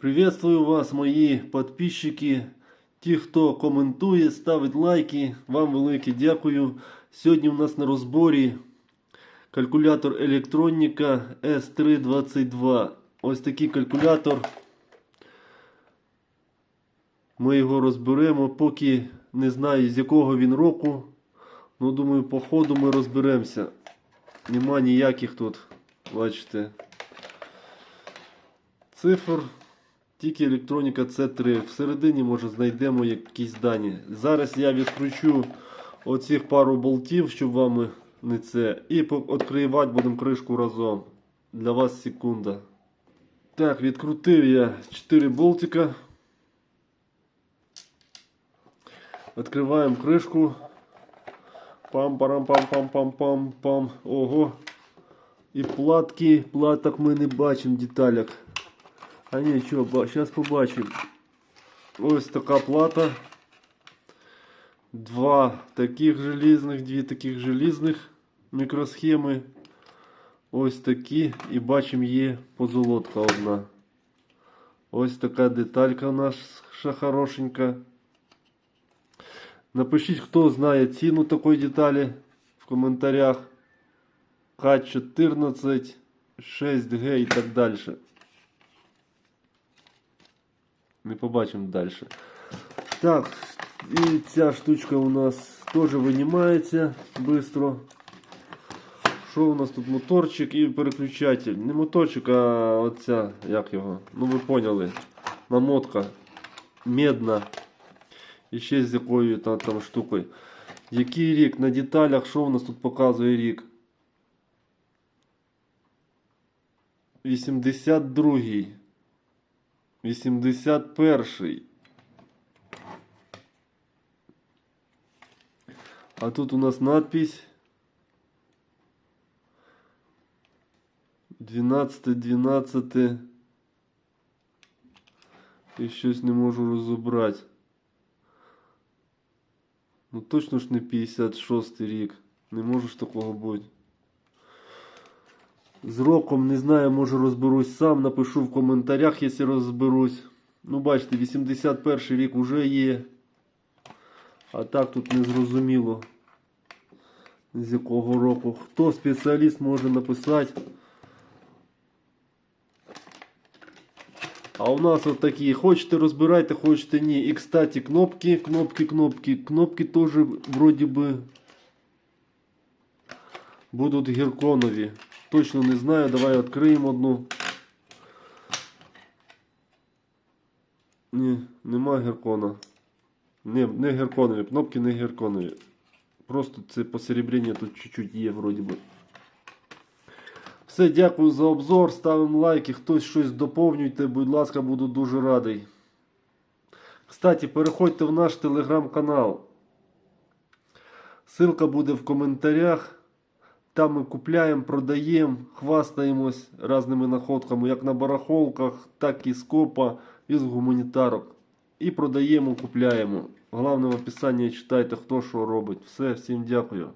Приветствую вас, мої підписчики, ті, хто коментує, ставить лайки. Вам велике дякую. Сьогодні у нас на розборі калькулятор електроніка S322. Ось такий калькулятор. Ми його розберемо, поки не знаю з якого він року. Ну, думаю, по ходу ми розберемося. Нема ніяких тут, бачите, цифр. Тільки електроніка C3. Всередині, може, знайдемо якісь дані. Зараз я відкручу оцих пару болтів, щоб вам не це. І відкривати будемо кришку разом. Для вас секунда. Так, відкрутив я 4 болтика. Відкриваємо кришку. Пам-парам-пам-пам-пам-пам-пам. Ого. І платки, платок ми не бачимо деталек. А нічого, зараз побачимо. Ось така плата. Два таких желізних, дві таких желізних мікросхеми. Ось такі. І бачимо є позолотка одна. Ось така деталька ще хорошенька. Напишіть, хто знає ціну такої деталі в коментарях. К14, 6G і так далі. Ми побачимо далі. Так, і ця штучка у нас теж винімається швидко. Що у нас тут моторчик і переключатель? Не моторчик, а оця, як його? Ну ви поняли. Намотка медна. І ще з якою там, там штукою. Який рік? На деталях, що у нас тут показує рік? 82-й. 81-й. А тут у нас надпись 12 12 і щось не можу розібрати. Ну точно ж не 56 рік. Не може такого бути. З роком не знаю, може розберусь сам. Напишу в коментарях, якщо розберусь. Ну, бачите, 81 рік вже є. А так тут не зрозуміло. З якого року. Хто спеціаліст може написати. А у нас от такі. Хочете розбирайте, хочете ні. І кстати, кнопки, кнопки, кнопки. Кнопки теж вроді би будуть гірконові. Точно не знаю. Давай відкриємо одну. Ні, нема гіркона. Не, не гірконові. Кнопки не гірконові. Просто це посеребріння тут чуть-чуть є вроді би. Все, дякую за обзор. Ставимо лайки. Хтось щось доповнюйте, будь ласка, буду дуже радий. Кстати, переходьте в наш телеграм-канал. Ссылка буде в коментарях. Там ми купляємо, продаємо, хвастаємось різними находками, як на барахолках, так і з копа, і з гуманітарок. І продаємо, купляємо. Головне в описанні читайте, хто що робить. Все, всім дякую.